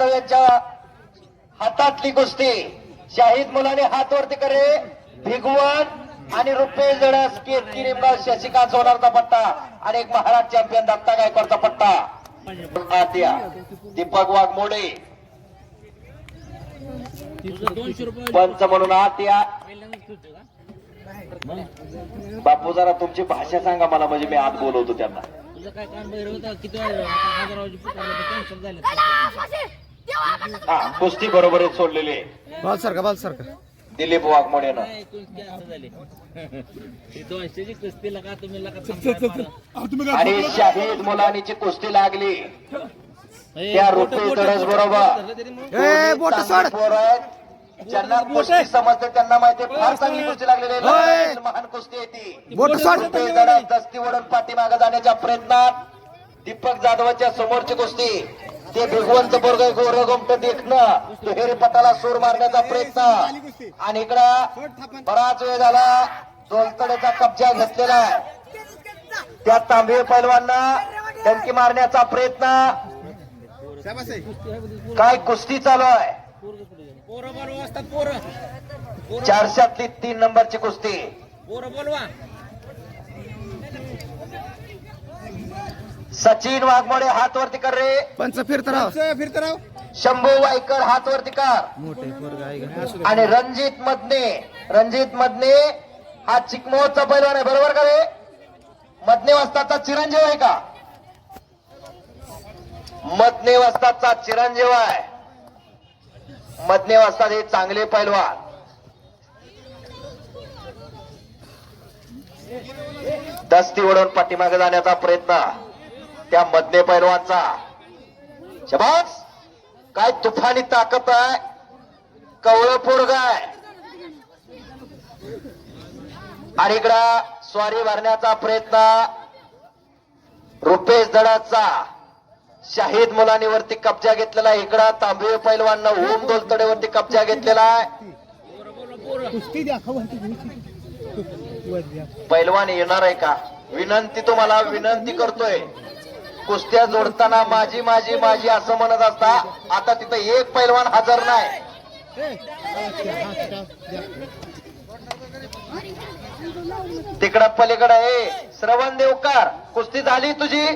जाधव यांच्या हातातली कुस्ती. शाहीद मुलाने हात वरती करे. भिगवण आणि रुपेश जडस निमगाव शशिकांत सोनारचा पट्टा. आणि एक महाराज चॅम्पियन दत्ता गायकवाडचा पट्टा. आत्या दीपक वाघमोडे पंच म्हणून फिरतो का बापू जरा तुमची भाषा सांगा मला म्हणजे मी आत बोलवतो त्यांना. हा कुस्ती बरोबर सोडलेली आहे. बाल सारखा बाल सारखा दिलीप दोनशेची तुम्ही लका आणि शाहीद मुलांची कुस्ती लागली. त्या रुपये तडस बरोबर. ए बोट सोड. पोरं आहेत. ज्यांना कुस्ती समजते त्यांना माहिती आहे, फार चांगली कुस्ती लागलेली आहे. महान कुस्ती आहे ती. बोट सोड. रुपये पाठीमागे जाण्याच्या प्रयत्नात दीपक जाधवाच्या समोरची कुस्ती. ते भिगवंत बोरग गोर गोमट देखणं दुहेरी पटाला सूर मारण्याचा प्रयत्न. आणि इकडं बराच वेळ झाला दोलतड्याचा कब्जा घेतलेला आहे. त्या तांबे पैलवांना डंकी मारण्याचा प्रयत्न. काय कुस्ती चालू आहे? चारशातली तीन नंबरची कुस्ती. बोलवा. सचिन वाघमोडे हात वरती कर रे. पंच फिरत राव शंभू वायकर हात वरती कर. मोठे पोरगा आहे का? आणि रणजित मदने रणजित मदने हा चिकमोहचा पैलवान आहे बरोबर का रे? मदने वस्ताचा चिरंजीव आहे का? मदने वस्ताचा चिरंजीव आहे. मदने वस्तात हे चांगले पैलवान. दस्ती ओढून पाठीमागे जाण्याचा प्रयत्न. त्या मदने पैलवानचा. शबास काय तुफानी ताकद आहे? कवळ पोरग आहे. आणि इकडं स्वारी भरण्याचा प्रयत्न रुपेश दडाचा. शाहीद मुलांनीवरती कब्जा घेतलेला आहे. इकडं तांबे पैलवांना ओम दोलतडेवरती कब्जा घेतलेला आहे. पैलवान येणार आहे का? विनंती तुम्हाला विनंती करतोय. कुस्त्या जोडताना माझी माझी माझी असं म्हणत असता आता तिथं एक पैलवान हजर नाही तिकडं पलीकडं आहे श्रवण देवकार कुस्ती झाली तुझी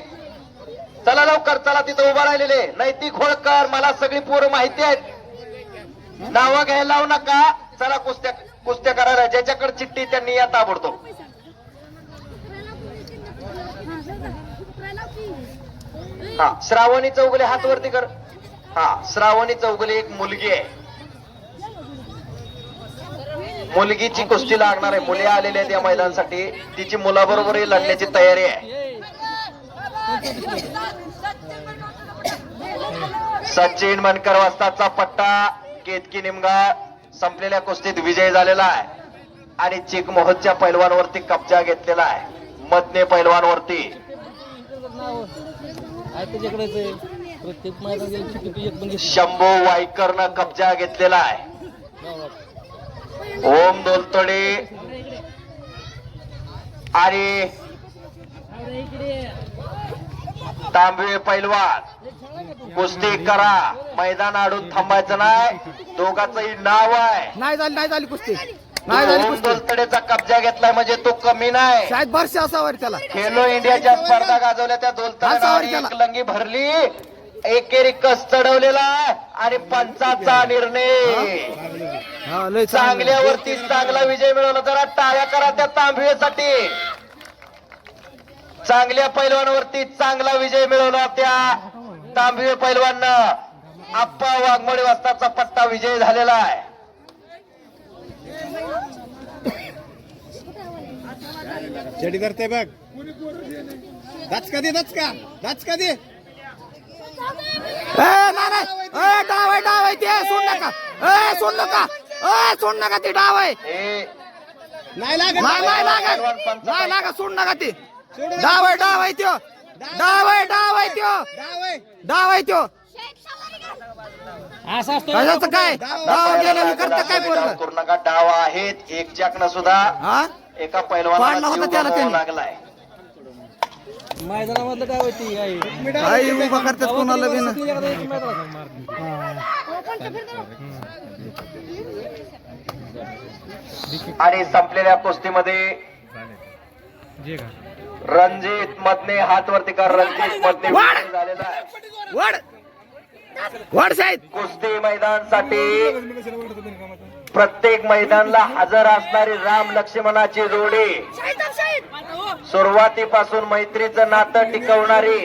चला लवकर चला तिथं उभा राहिलेले नैतिक होळकर मला सगळी पोरं माहिती आहेत नावं घ्यायला लावू नका चला कुस्त्या कुस्त्या करायला ज्याच्याकडे चिठ्ठी त्यांनी या ताबडतोब हा. श्रावणी चौगले हात वरती कर. हा श्रावणी चौगले एक मुलगी आहे. मुलगीची कुस्ती लागणार आहे. मुली आलेल्या आहेत या मैदानासाठी. तिची मुलाबरोबरही लढण्याची तयारी आहे. सचिन मनकर वस्ताचा पट्टा केतकी निमगा संपलेल्या कुस्तीत विजय झालेला आहे. आणि चिकमोहच्या पैलवानवरती कब्जा घेतलेला आहे. मदने पैलवानवरती. त्याच्याकडेच आहे प्रत्येक मैदान गेलं की तू एक पण घेतली. शंभू वायकरनं कब्जा घेतलेला आहे. गावात. ओम दोलतडे. आणि तांबे पैलवान. कुस्ती करा. मैदान आडून थांबायचं नाही. दोघांचंही नाव आहे. नाही झाली नाही झाली कुस्ती. नाही झाली ओम कुस्ती दोलतडेचा कब्जा घेतलाय म्हणजे तो कमी नाही. शाळेत बरसे असावर त्याला खेलो इंडियाच्या स्पर्धा गाजवल्या त्या दोलतड्यानं एक लंगी भरली. एकेरी कस चढवलेला आणि पंचाचा निर्णय. हा लय चांगलं. चांगल्यावरती चांगला विजय मिळवला. जरा टाळ्या करा त्या तांबवेसाठी चांगल्या पैलवानावरती चांगला विजय मिळवला त्या तांबवे पैलवाननं. आप्पा वाघमोडे वाजताचा पट्टा विजय झालेला आहे. चडी धरते बघ. दचका दे दचका दचका दे. ए नाही नाही ए डाव आहे डाव आहे ते सोड नका. ए सोड नका. ए सोड नका ते डाव आहे नाही लागत. नाही लागत. नाही लागत सोड नका ते. डाव आहे डाव आहे त्यो. डाव आहे डाव आहे त्यो. डाव आहे. त्यो. असं काय? डाव गेलं करता काय करू नका डाव आहेत. एक जॅकनं सुद्धा. हा? एका पैलवानाला जीव गमवावा त्यांनी. लागलाय. मैदानामधलं काय होती? काही उभा करतात कोणाला बी आणि संपलेल्या कुस्तीमध्ये रणजित मधने हात वरती कर. रणजित मधने झालेला आहे. वड साहेब. कुस्ती मैदानसाठी प्रत्येक मैदानला हजर असणारी राम लक्ष्मणाची जोडी. सुरुवातीपासून मैत्रीचं नातं टिकवणारी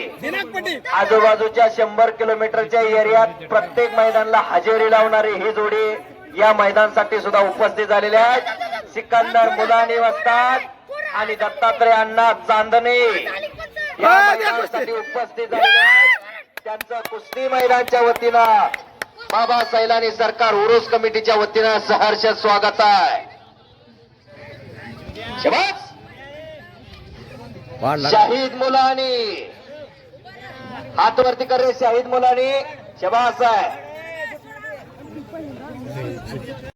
आजूबाजूच्या शंभर किलोमीटरच्या एरियात प्रत्येक मैदानला हजेरी लावणारी ही जोडी या मैदानासाठी सुद्धा उपस्थित झालेले आहेत सिकंदर मुलानी वस्तात आणि दत्तात्रय अण्णा चांदणे या मैदानासाठी उपस्थित झालेले आहेत. त्यांचं कुस्ती मैदानच्या वतीनं बाबा सैलानी सरकार उरुस कमिटीच्या वतीनं सहर्ष स्वागत आहे. शाहीद मुलानी. हात वरती कर रे शाहीद मुलानी. शबास आहे.